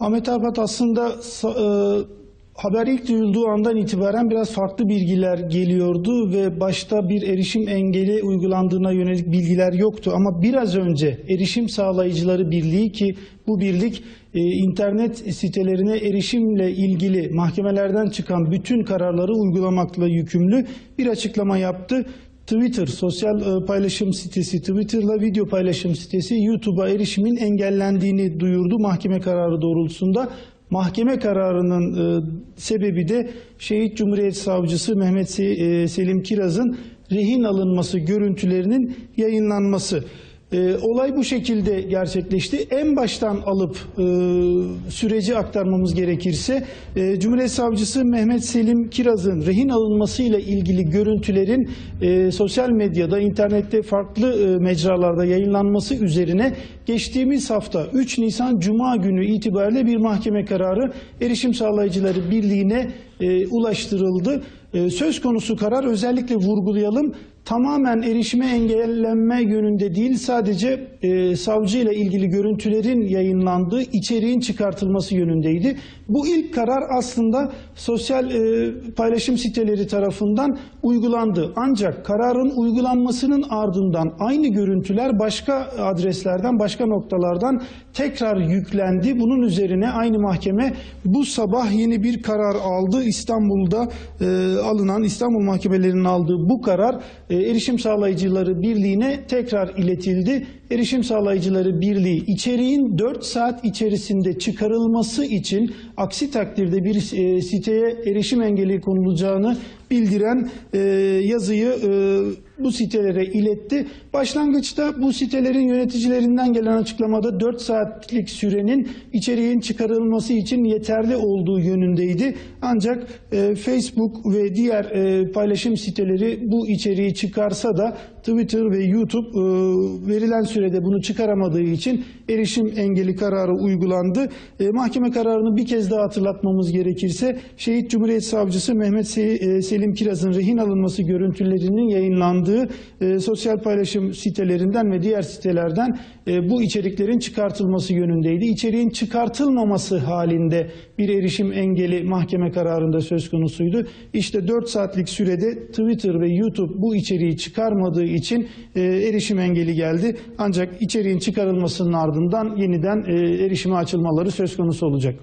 Ahmet Arpat aslında e, haber ilk duyulduğu andan itibaren biraz farklı bilgiler geliyordu ve başta bir erişim engeli uygulandığına yönelik bilgiler yoktu. Ama biraz önce Erişim Sağlayıcıları Birliği ki bu birlik e, internet sitelerine erişimle ilgili mahkemelerden çıkan bütün kararları uygulamakla yükümlü bir açıklama yaptı. Twitter, sosyal e, paylaşım sitesi, Twitter'la video paylaşım sitesi YouTube'a erişimin engellendiğini duyurdu mahkeme kararı doğrultusunda. Mahkeme kararının e, sebebi de Şehit Cumhuriyet Savcısı Mehmet e, Selim Kiraz'ın rehin alınması görüntülerinin yayınlanması. E, olay bu şekilde gerçekleşti. En baştan alıp e, süreci aktarmamız gerekirse e, Cumhuriyet Savcısı Mehmet Selim Kiraz'ın rehin alınmasıyla ilgili görüntülerin e, sosyal medyada, internette farklı e, mecralarda yayınlanması üzerine geçtiğimiz hafta 3 Nisan Cuma günü itibariyle bir mahkeme kararı Erişim Sağlayıcıları Birliği'ne e, ulaştırıldı. E, söz konusu karar özellikle vurgulayalım tamamen erişime engellenme yönünde değil sadece e, savcı ile ilgili görüntülerin yayınlandığı içeriğin çıkartılması yönündeydi. Bu ilk karar aslında sosyal e, paylaşım siteleri tarafından uygulandı. Ancak kararın uygulanmasının ardından aynı görüntüler başka adreslerden, başka noktalardan tekrar yüklendi. Bunun üzerine aynı mahkeme bu sabah yeni bir karar aldı. İstanbul'da e, alınan İstanbul mahkemelerinin aldığı bu karar e, Erişim Sağlayıcıları Birliği'ne tekrar iletildi. Erişim Sağlayıcıları Birliği içeriğin 4 saat içerisinde çıkarılması için aksi takdirde bir e, siteye erişim engeli konulacağını bildiren e, yazıyı e, bu sitelere iletti. Başlangıçta bu sitelerin yöneticilerinden gelen açıklamada 4 saatlik sürenin içeriğin çıkarılması için yeterli olduğu yönündeydi. Ancak e, Facebook ve diğer e, paylaşım siteleri bu içeriği çıkarsa da Twitter ve YouTube e, verilen sürede bunu çıkaramadığı için erişim engeli kararı uygulandı. E, mahkeme kararını bir kez daha hatırlatmamız gerekirse Şehit Cumhuriyet Savcısı Mehmet Se- e, Selim Kiraz'ın rehin alınması görüntülerinin yayınlandığı e, sosyal paylaşım sitelerinden ve diğer sitelerden e, bu içeriklerin çıkartılması yönündeydi. İçeriğin çıkartılmaması halinde bir erişim engeli mahkeme kararında söz konusuydu. İşte 4 saatlik sürede Twitter ve YouTube bu içeriği çıkarmadığı için e, erişim engeli geldi. Ancak içeriğin çıkarılmasının ardından yeniden e, erişime açılmaları söz konusu olacak.